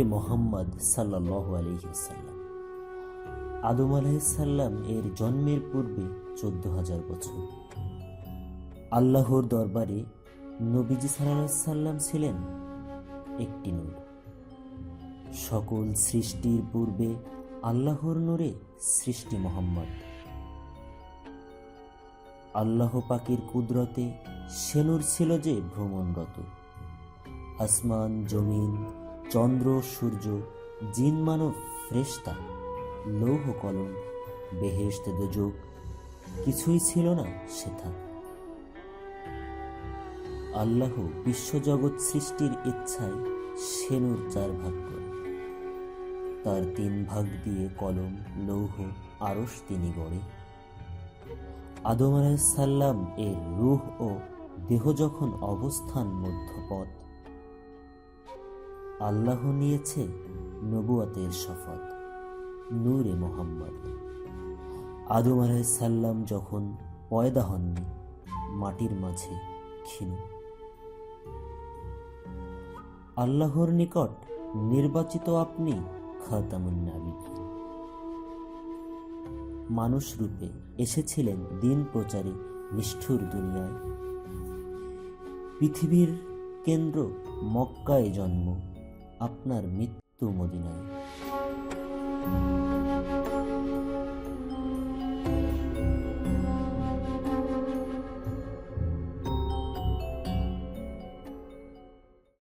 মোহাম্মদ সাল্লাহ আলহিসাল্লাম আদম আলাইসাল্লাম এর জন্মের পূর্বে চোদ্দ হাজার বছর। আল্লাহর দরবারে নবীজি সাল্লাম ছিলেন একটি নূর। সকল সৃষ্টির পূর্বে আল্লাহর নূরে সৃষ্টি মোহাম্মদ। আল্লাহ পাকের কুদরতে সেনুর ছিল যে ভ্রমণরত। আসমান, জমিন চন্দ্র, সূর্য, জিন মানব, ফ্রেস্তা, লৌহ কলম বেহেস্ত দোজক কিছুই ছিল না সেথা। আল্লাহ বিশ্বজগৎ সৃষ্টির ইচ্ছায় সেনুর চার ভাগ করে তার তিন ভাগ দিয়ে কলম, লৌহ আরস তিনি গড়ে। আদম আলাইসাল্লাম এর রুহ ও দেহ যখন অবস্থান মধ্যপথ আল্লাহ নিয়েছে নবুয়াতের শপথ, নূরে মোহাম্মদ। আদম আলাইসাল্লাম যখন পয়দা হননি, মাটির মাঝে ক্ষীণ। আল্লাহর নিকট নির্বাচিত আপনি খাতামুন মানুষ রূপে এসেছিলেন দিন প্রচারে নিষ্ঠুর দুনিয়ায়। পৃথিবীর কেন্দ্র মক্কায় জন্ম। আপনার মৃত্যু মদিনায়।